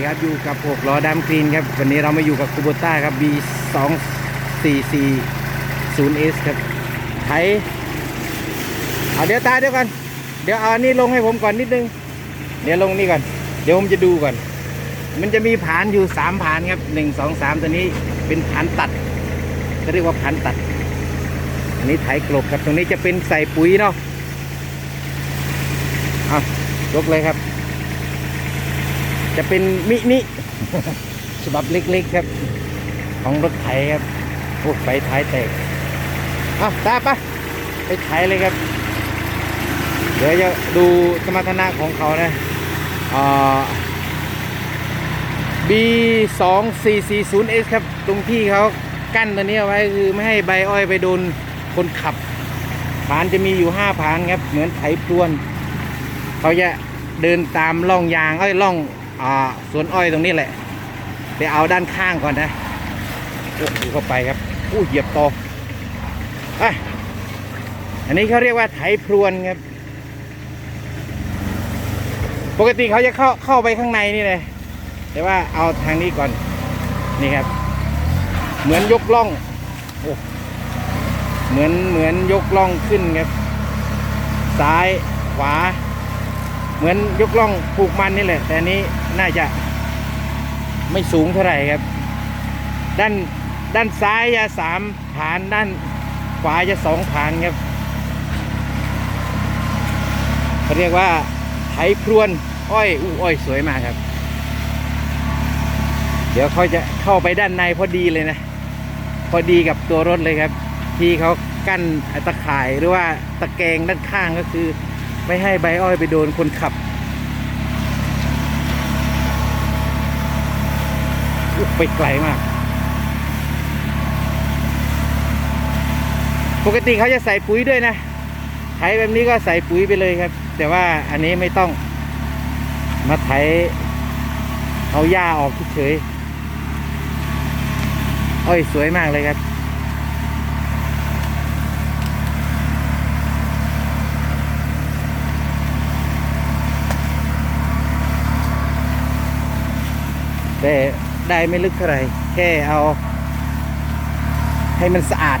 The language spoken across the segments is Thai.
ดีครับอยู่กับหกล้อดำกรีนครับวันนี้เรามาอยู่กับคูโบต้าครับ B 2 4 4 0 S ครับไถเอาเดี๋ยวตาเดี๋ยวกันเดี๋ยวเอาอันนี้ลงให้ผมก่อนนิดนึง เดี๋ยวลงนี่ก่อน เดี๋ยวผมจะดูก่อน มันจะมีผานอยู่สามผานครับหนึ่งสองสามตัวนี้เป็นผานตัดเขาเรียกว่าผานตัด อันนี้ไถกลบครับตรงนี้จะเป็นใส่ปุ๋ยเนาะเอายกเลยครับ จะเป็นมินิฉบับเล็กๆครับ ของรถไถครับพวกไฟท้ายแตกเอาตาปะไปไถเลยครับ เดี๋ยวจะดูสมรรถนะของเขานะอ่า B 2 4 4 0 S ครับ ตรงที่เขากั้นตัวนี้เอาไว้คือไม่ให้ใบอ้อยไปโดนคนขับผานจะมีอยู่ห้าผานครับ เหมือนไถพรวน เขาจะเดินตามร่องยาง เอ้ยร่อง อ่าสวนอ้อยตรงนี้แหละไปเอาด้านข้างก่อนนะโอ้ดูเข้าไปครับอู้เหยียบตออะอันนี้เขาเรียกว่าไถพรวนครับ ปกติเขาจะเข้าเข้าไปข้างในนี่เลยแต่ว่าเอาทางนี้ก่อนนี่ครับ เหมือนยกล่องโอ้เหมือนเหมือนยกล่องขึ้นครับ ซ้ายขวา เหมือนยกล่องปลูกมันนี่แหละ แต่นนี้น่าจะไม่สูงเท่าไหร่ครับ ด้านด้านซ้ายจะสามฐานด้านขวาจะสองฐานครับเขาเรียกว่าไถพรวนอ้อยอู้อ้อยสวยมากครับ เดี๋ยวเขาจะเข้าไปด้านในพอดีเลยนะ พอดีกับตัวรถเลยครับ ที่เขากั้นตะข่ายหรือว่าตะแกรงด้านข้างก็คือ ไม่ให้ใบอ้อยไปโดนคนขับไปไกลมาก ปกติเขาจะใส่ปุ๋ยด้วยนะไถแบบนี้ก็ใส่ปุ๋ยไปเลยครับ แต่ว่าอันนี้ไม่ต้องมาไถเอาหญ้าออกเฉยอ้อยสวยมากเลยครับ แต่ได้ไม่ลึกเท่าไหร่แค่เอา ให้มันสะอาด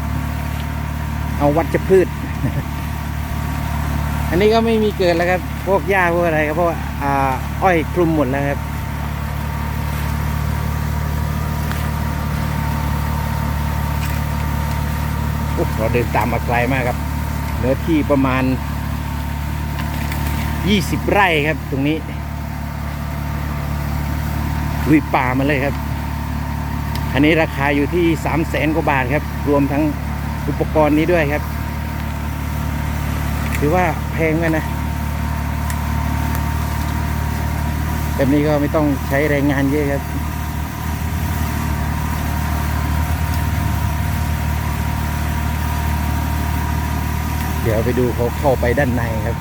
เอาวัชพืช อันนี้ก็ไม่มีเกิดแล้วครับ พวกหญ้าพวกอะไรครับเพราะว่าอ่าอ้อยคลุมหมดแล้วครับเราเดินตามมาไกลมากครับเนื้อที่ประมาณ 20 ไร่ครับตรงนี้ ลุยป่ามาเลยครับ อันนี้ราคาอยู่ที่3 0 0แสนกว่าบาทครับ รวมทั้งอุปกรณ์นี้ด้วยครับ ถือว่าแพงไหมนะ แบบนี้ก็ไม่ต้องใช้แรงงานเยอะครับเดี๋ยวไปดูเขาเข้าไปด้านในครับ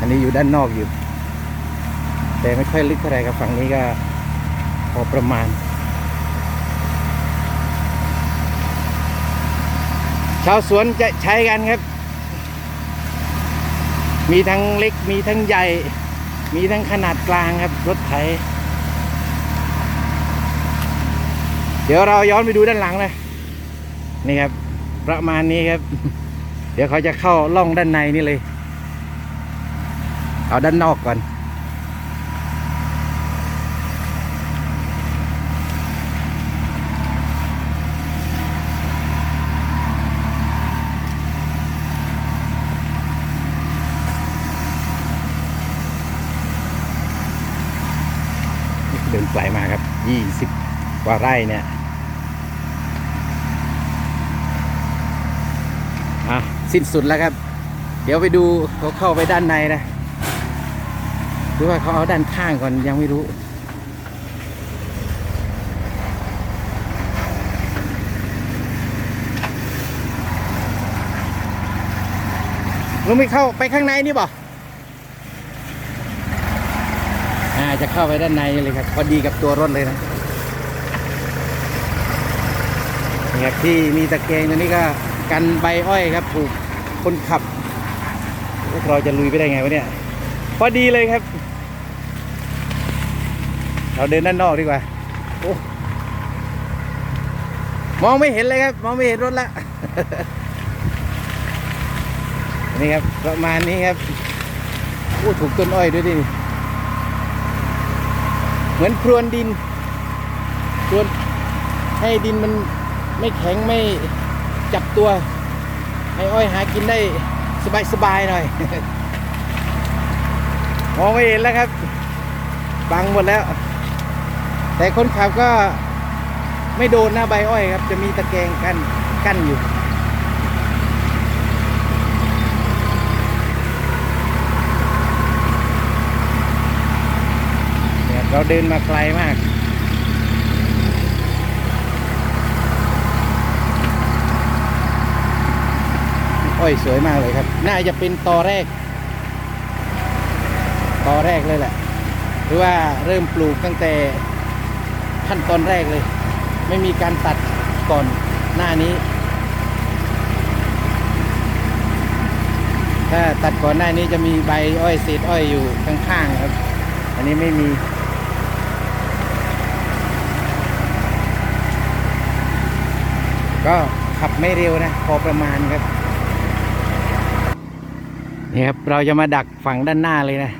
อันนี้อยู่ด้านนอกอยู่ แต่ไม่ค่อยลึกเท่าไหร่ครับฝั่งนี้ก็ พอประมาณ ชาวสวนจะใช้กันครับ มีทั้งเล็กมีทั้งใหญ่ มีทั้งขนาดกลางครับ รถไถ เดี๋ยวเราย้อนไปดูด้านหลังเลยนี่ครับ ประมาณนี้ครับ เดี๋ยวเขาจะเข้าล่องด้านในนี่เลย เอาด้านนอกก่อน ไกลมาครับยี่สิบกว่าไร่เนี่ยอะสิ้นสุดแล้วครับ เดี๋ยวไปดูเขาเข้าไปด้านในนะหรือว่าเขาเอาด้านข้างก่อนยังไม่รู้ลุงไม่เข้าไปข้างในนี่บ่ อ่า จะเข้าไปด้านในเลยครับ พอดีกับตัวรถเลยนะนี่ครับที่มีตะแกรงตัวนี้ก็กันใบอ้อยครับ ถูกคนขับโอ้เราจะลุยไปได้ไงวะเนี่ย พอดีเลยครับ เราเดินด้านนอกดีกว่า โอ้มองไม่เห็นเลยครับ มองไม่เห็นรถละนี่ครับประมาณนี้ครับโอ้ถูกต้นอ้อยด้วยดิ มือนพรวนดินพรวนให้ดินมันไม่แข็งไม่จับตัว ให้อ้อยหากินได้สบายๆหน่อย มองไม่เห็นแล้วครับ บังหมดแล้ว แต่คนขับก็ไม่โดนหน้าใบอ้อยครับ จะมีตะแกรงกั้นกั้นอยู่ เราเดินมาไกลมากอ้อยสวยมากเลยครับ น่าจะเป็นตอแรก ตอแรกเลยแหละ หรือว่าเริ่มปลูกตั้งแต่ขั้นตอนแรกเลย ไม่มีการตัดก่อนหน้านี้ ถ้าตัดก่อนหน้านี้จะมีใบอ้อยเศษอ้อยอยู่ข้างๆครับ อันนี้ไม่มี ก็ขับไม่เร็วนะ พอประมาณครับนี่ครับ เราจะมาดักฝั่งด้านหน้าเลยนะ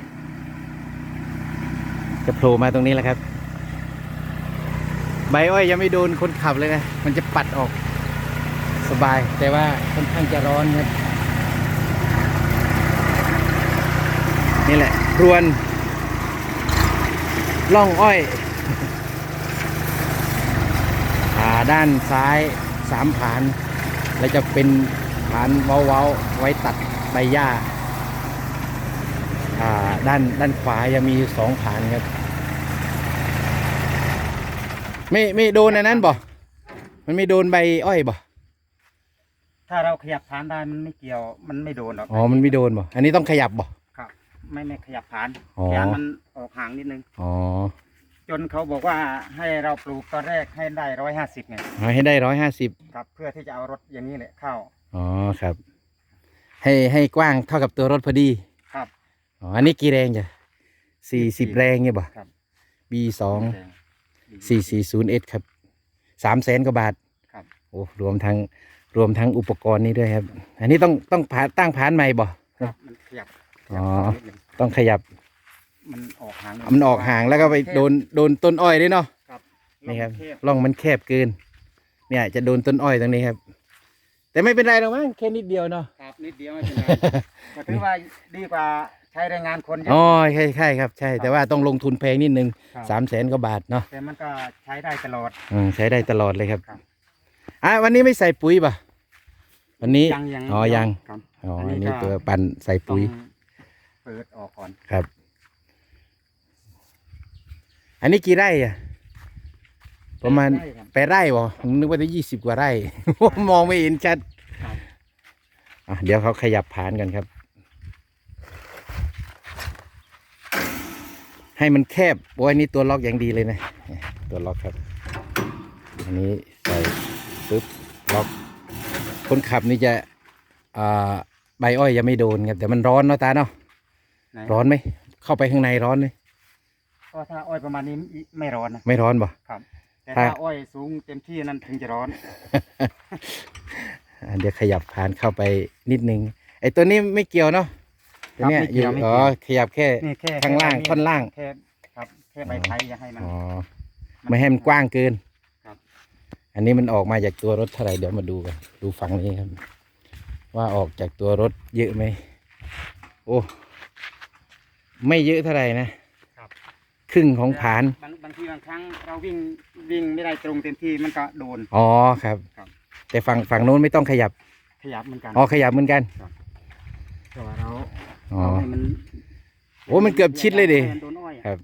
จะโผล่มาตรงนี้แหละครับ ใบอ้อยยังไม่โดนคนขับเลยนะ มันจะปัดออกสบาย แต่ว่าค่อนข้างจะร้อนครับ นี่แหละพรวนล่องอ้อยอ่าด้านซ้าย สามผาน แล้วจะเป็นผานเว้าๆไว้ตัดใบหญ้าอ่าด้านด้านขวายังมีอยู่สองผานครับ ไม่ไม่โดนอันนั้นบ่ มันไม่โดนใบอ้อยบ่ ถ้าเราขยับฐานได้มันไม่เกี่ยว มันไม่โดนหรอก อ๋อ มันไม่โดนบ่ อันนี้ต้องขยับบ่ ครับ ไม่ไม่ขยับฐานอ๋อฐานมันออกห่างนิดนึง อ๋อ จนเขาบอกว่าให้เราปลูกตอนแรกให้ได้ร้อยห้าสิบไงเอาให้ได้ร้อยห้าสิบครับเพื่อที่จะเอารถอย่างนี้แหละเข้าอ๋อครับ ให้ให้กว้างเท่ากับตัวรถพอดีครับ อ๋ออันนี้กี่แรงจ้ะสี่สิบแรงเนี่ยบ่ครับ B สองแดงสี่สี่ศูนย์เอครับสามแสนกว่าบาทครับ โอ้รวมทั้งรวมทั้งอุปกรณ์นี้ด้วยครับ อันนี้ต้องต้องผาตั้งผานใหม่บ่ครับมันขยับขอ๋ยัอบนิดนึงต้องขยับ มันออกห่างมันออกห่างแล้วก็ไปโดนโดนต้นอ้อยด้วยเนาะครับนี่ครับลงเทพร่องมันแคบเกิน เนี่ยจะโดนต้นอ้อยตรงนี้ครับ แต่ไม่เป็นไรหรอกมั้งแค่นิดเดียวเนาะครับนิดเดียวไม่เป็นไรก็ถือว่าดีกว่าใช้แรงงานคนเยอะ อ๋อใช่ใช่ครับ ใช่ แต่ว่าต้องลงทุนแพงนิดนึงครับ สามแสนกว่าบาทเนาะแต่มันก็ใช้ได้ตลอด อืมใช้ได้ตลอดเลยครับครับ อะวันนี้ไม่ใส่ปุ๋ยป่ะวันนี้ ยังยังอ๋อยัง ครับอ๋ออัอันนนี้นี้ก็ตัวปั่นใส่ต้อปุ๋งยเปิดออกก่อนครับ อันนี้กี่ไร่อะประมาณได้ครับแปดไร่บ่ผมนึกว่าจะยี่สิบกว่าไร่ มองไม่เห็นชัดครับอะเดี๋ยวเขาขยับผานกันครับ ให้มันแคบโอ้ยอันนี้ตัวล็อกอย่างดีเลยนะเนี่ยตัวล็อกครับ อันนี้ใส่ปึ๊บล็อก คนขับนี่จะอ่าใบอ้อยยังไม่โดนครับแต่มันร้อนเนาะตาเนาะไหนร้อนไหมเข้าไปข้างในร้อนไหม ก็ถ้าอ้อยประมาณนี้ไม่ร้อนนะไม่ร้อนบ่ ครับ แต่ถ้าถ้าอ้อยสูงเต็มที่นั่นถึงจะร้อนอะเดี๋ยวขยับผ่านเข้าไปนิดนึงไอ้ตัวนี้ไม่เกี่ยวเนาะตัวเนี้ยครับไม่อเกี่ยู่ยวไม่อ๋เกี่อยวขยับแค่นี่แค่ข้างล่างแค่ท่อนล่างแค่ครับแค่ใบไทยอย่าให้มันอ๋อไม่ให้มันกว้างเกินครับ อันนี้มันออกมาจากตัวรถเท่าไหร่เดี๋ยวมาดูกันดูฝั่งนี้ครับ ว่าออกจากตัวรถเยอะไหมโอ้ไม่เยอะเท่าไหร่นะ ครับครึ่งของผานบางบางทีบางครั้งเราวิ่งวิ่งไม่ได้ตรงเต็มที่มันก็โดน อ๋อครับ ครับ แต่ฝั่งฝั่งโน้นไม่ต้องขยับขยับเหมือนกันอ๋อขยับเหมือนกันแต่ว่าเราอ๋อ เอาให้มันโอ้มันเกือบชิดเลยดิ ให้มันโดนอ้อยอะ ครับ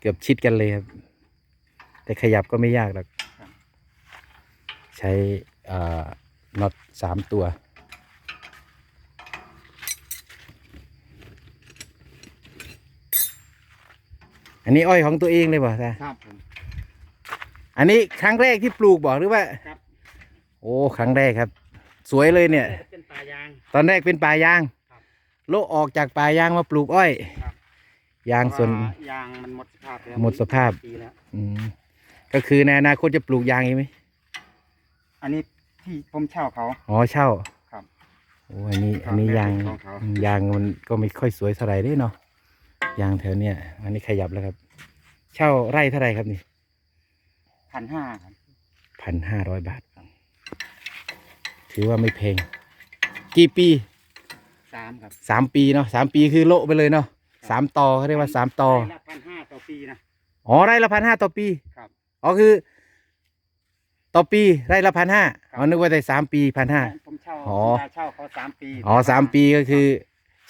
เกือบชิดกันเลยครับ แต่ขยับก็ไม่ยากหรอกครับ ใช้อ่าน็อตสามตัว อันนี้อ้อยของตัวเองเลยบ่ตาครับผม อันนี้ครั้งแรกที่ปลูกบอกหรือว่าครับ โอ้ครั้งแรกครับ สวยเลยเนี่ย เป็นป่ายาง ตอนแรกเป็นป่ายางครับโละออกจากป่ายางมาปลูกอ้อย ครับ ยางส่วน เพราะายางมันหมดสภาพแล้วหมดสภาพ ปีแล้ว อืมก็คือในอนาคตจะปลูกยางอีกไหมอันนี้ที่ผมเช่าเขา อ๋อเช่าครับโอ้อันนี้ครับอันนี้ยางเป็นของเขาอืมยางมันก็ไม่ค่อยสวยเท่าไหร่เด้เนาะ ยางแถวเนี้ยอันนี้ขยับแล้วครับ เช่าไร่เท่าไหร่ครับนี่พันห้าครับพันห้าร้อยบาท ถือว่าไม่แพงกี่ปีสามครับสามปีเนาะสามปีคือโละไปเลยเนาะสามต่อเขาเรียกว่าสามต่อละพันห้าต่อปีนะอ๋อไร่ละพันห้าต่อปีครับอ๋อคือ ต่อปีไร่ละพันห้าอ๋อนึกว่าแต่สามปีพันห้าผมเช่าอ๋อสัญญาเช่าเขาสามปีอ๋อสามปีก็คือ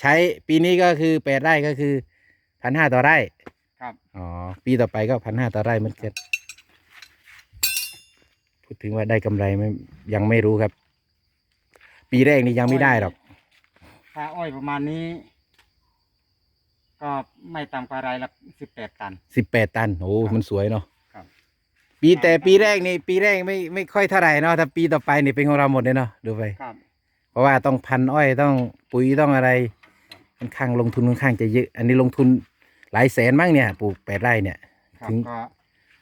ใช้ปีนี้ก็คือแปดไร่ก็คือ พันห้าต่อไร่ครับ อ๋อ ปีต่อไปก็พันห้าต่อไร่เหมือนกันพูดถึงว่าได้กำไรไหมยังไม่รู้ครับ ปีแรกนี่ยังไม่ได้หรอก ถ้าอ้อยประมาณนี้ ก็ไม่ต่ำกว่ารายละสิบแปดตันสิบแปดตัน โอ้ครับมันสวยเนาะครับปีแต่ปีแรกนี่ปีแรกไม่ไม่ค่อยเท่าไหร่เนาะถ้าปีต่อไปนี่เป็นของเราหมดเลยเนาะดูไปครับเพราะว่าต้องพันอ้อยต้องปุ๋ยต้องอะไรค่อนข้างลงทุนค่อนข้างจะเยอะ อันนี้ลงทุน หลายแสนมั้งเนี่ย ปลูกแปดไร่เนี่ย ครับถึง ก็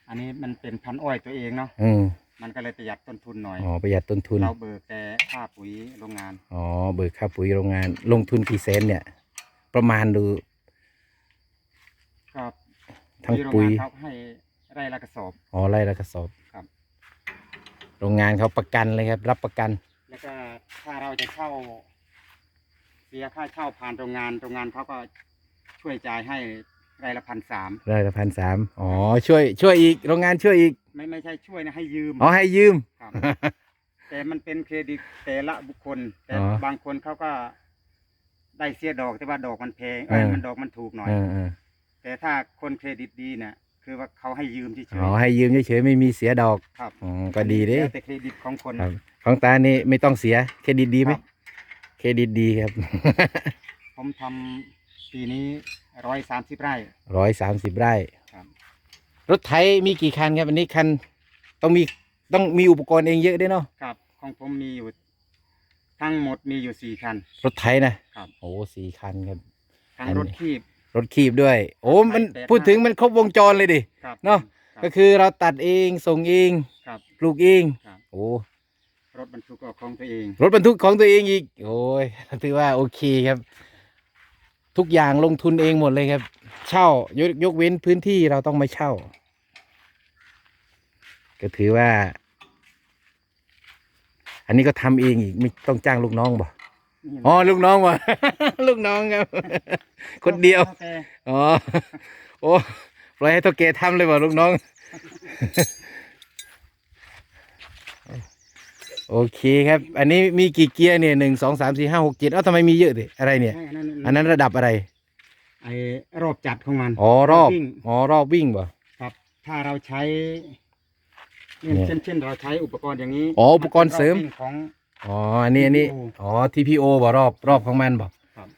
อันนี้มันเป็นพันธุ์อ้อยตัวเองเนาะอืมมันก็เลยประหยัดต้นทุนหน่อย อ๋อประหยัดต้นทุน เราเบิกแต่ค่าปุ๋ยโรงงาน อ๋อเบิกค่าปุ๋ยโรงงาน ลงทุนกี่แสนเนี่ย ประมาณดู ก็ทั้งปุ๋ยโรงงานเขาให้ไร่ละกระสอบ อ๋อไร่ละกระสอบครับ โรงงานเขาประกันเลยครับ รับประกัน แล้วก็ถ้าเราจะเช่าเสียค่าเช่าผ่านโรงงาน โรงงานเขาก็ช่วยจ่ายให้ ไร่ละพันสามไร่ละพันสามอ๋อช่วยช่วยอีกโรงงานช่วยอีก ไม่ไม่ใช่ช่วยนะให้ยืมอ๋อให้ยืม ครับ แต่มันเป็นเครดิตแต่ละบุคคล แต่อ๋อ บางคนเขาก็ ได้เสียดอกแต่ว่าดอกมันแพงเอ้ยเออมันดอกมันถูกหน่อย เออเออแต่ถ้าคนเครดิตดีเนี่ยคือว่าเขาให้ยืมเฉยอ๋อให้ยืมเฉยๆไม่มีเสียดอกๆครับอ๋อก็ดีเด้ แล้วแต่เครดิตของคนครับ ของตานี่ไม่ต้องเสียเครดิตดีไหมครับเครดิตดีครับ ผมทำปีนี้ ร้อยสามสิบไร่ ร้อยสามสิบไร่ครับ รถไถมีกี่คันครับอันนี้คันต้องมีต้องมีอุปกรณ์เองเยอะด้วยเนาะครับ ของผมมีอยู่ ทั้งหมดมีอยู่สี่คัน รถไถนะครับ โอ้สี่คันครับ ทั้งอันนี้ รถคีบ รถคีบด้วย โอ้มันแปดพูดถึงมันครบวงจรเลยดิ ครับเนอะครับก็คือเราตัดเองส่งเองครับ ปลูกเองครับ โอ้รถบรรทุกก็ของตัวเอง รถบรรทุกของตัวเองอีก โอ้ยถือว่าโอเคครับ ทุกอย่างลงทุนเองหมดเลยครับ เช่ายกยกเว้นพื้นที่เราต้องมาเช่า ก็ถือว่า อันนี้ก็ทำเองอีกไม่ต้องจ้างลูกน้องบ่นี่อ๋อลูกน้องบ่ลูกน้องครับ คนเดียวแต่อ๋อ โอ้ปล่อยให้เท่าแกทำเลยบ่ลูกน้อง โอเคครับ อันนี้มีกี่เกียร์เนี่ยหนึ่งสองสามสี่ห้าหกเจ็ดเอ้าทำไมมีเยอะดิอะไรเนี่ยอันนั้นอันนั้นระดับอะไร ไอ้รอบจัดของมันอ๋อรอบ วิ่งอ๋อรอบวิ่งบ่ครับ ถ้าเราใช้เเนี่ยช่นเช่นเราใช้อุปกรณ์อย่างนี้อ๋ออุปกรณ์เสริม นป็นอบวิ่งของ อ๋อ อันนี้อันนี้ TPO อ๋อ TPO บ่รอบรอบของมันบ่ครับ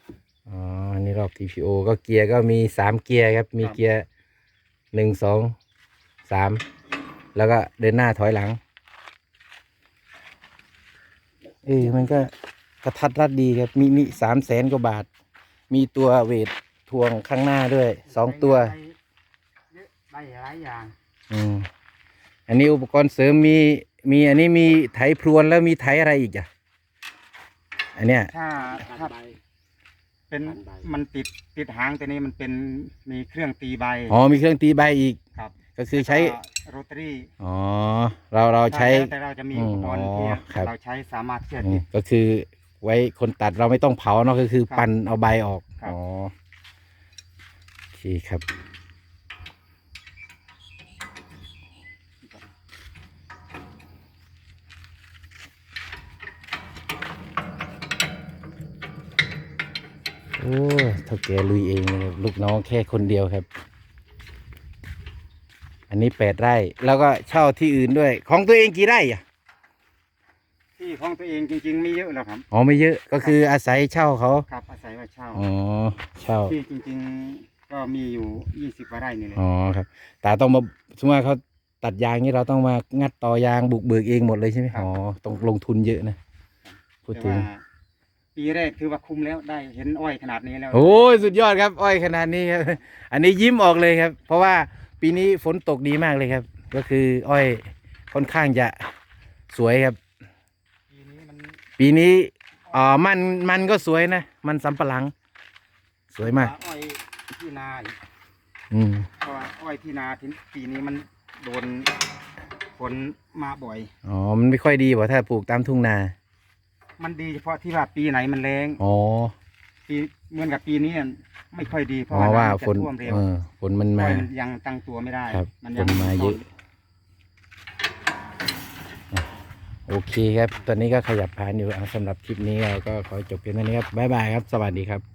อ๋อ อันนี้รอบ TPO ก็เกียร์ก็มีสามเกียร์ครับ มีครับ เกียร์หนึ่งสองสามแล้วก็เดินหน้าถอยหลัง เออมันก็กระทัดรัดดีครับ มีมีสามแสนกว่าบาท มีตัวเวททวงข้างหน้าด้วยสองตัวใเยอะได้หลายอย่าง อืมอันนี้อุปกรณ์เสริมมีมีอันนี้มีไถพรวนแล้วมีไถอะไรอีกอะ อันเนี้ย ถ้าถ้าเป็นมันติดติดหางตัวนี้มันเป็นมีเครื่องตีใบ อ๋อมีเครื่องตีใบอีก ครับ ก็คือใช้ โรตารี่อ๋อ เราเราใช้ แต่เราจะมีอุปกรณ์ที่อ๋อครับ เราใช้สามารถเชื่ออืติมด ก็คือไว้คนตัดเราไม่ต้องเผาเนาะก็คือครับปั่นเอาใบออก ครับ อ๋อโอเคครับ โอ้เท่าแกลุยเองเลยครับลูกน้องแค่คนเดียวครับ อันนี้แปดไร่ แล้วก็เช่าที่อื่นด้วย ของตัวเองกี่ไร่อะที่ของตัวเองจริงๆไม่เยอะหรอกครับ อ๋อไม่เยอะก็คืออาศัยเช่าเขาครับอาศัยว่าเช่าอ๋อเช่าที่จริงๆก็มีอยู่ยี่สิบกว่าไร่นี่เลยอ๋อครับแต่ต้องมาสมมติว่าเขาตัดยางนี่เราต้องมางัดต่อยางบุกเบิกเองหมดเลยใช่ไหมอ๋อต้องลงทุนเยอะนะพูดแต่ถึงว่าปีแรกถือว่าคุ้มแล้วได้เห็นอ้อยขนาดนี้แล้วโอ้ยสุดยอดครับ อ้อยขนาดนี้ครับอันนี้ยิ้มออกเลยครับ เพราะว่า ปีนี้ฝนตกดีมากเลยครับ ก็คืออ้อยค่อนข้างจะสวยครับ ปีนี้มันปีนี้อ๋อมันมันก็สวยนะ มันสำปะหลัง สวยมาก อ้อยที่นาอีกอืมเพราะว่าอ้อยที่นาที่ปีนี้มันโดนฝนมาบ่อย อ๋อมันไม่ค่อยดีบ่ถ้าปลูกตามทุ่งนา มันดีเฉพาะที่ว่าปีไหนมันแรงอ๋อ ปีเหมือนกับปีนี้ไม่ค่อยดีเพเพราะราะว่าน้ำจะฝนท่วมเร็วเออฝนมันอ้มาอยมันยังตั้งตัวไม่ได้ครับมันยังฝนมาเยอะโอเคครับ ตอนนี้ก็ขยับผ่านอยู่เอาสำหรับคลิปนี้เราก็ขอจบเพียงเท่านี้ครับบ๊ายบายครับ สวัสดีครับ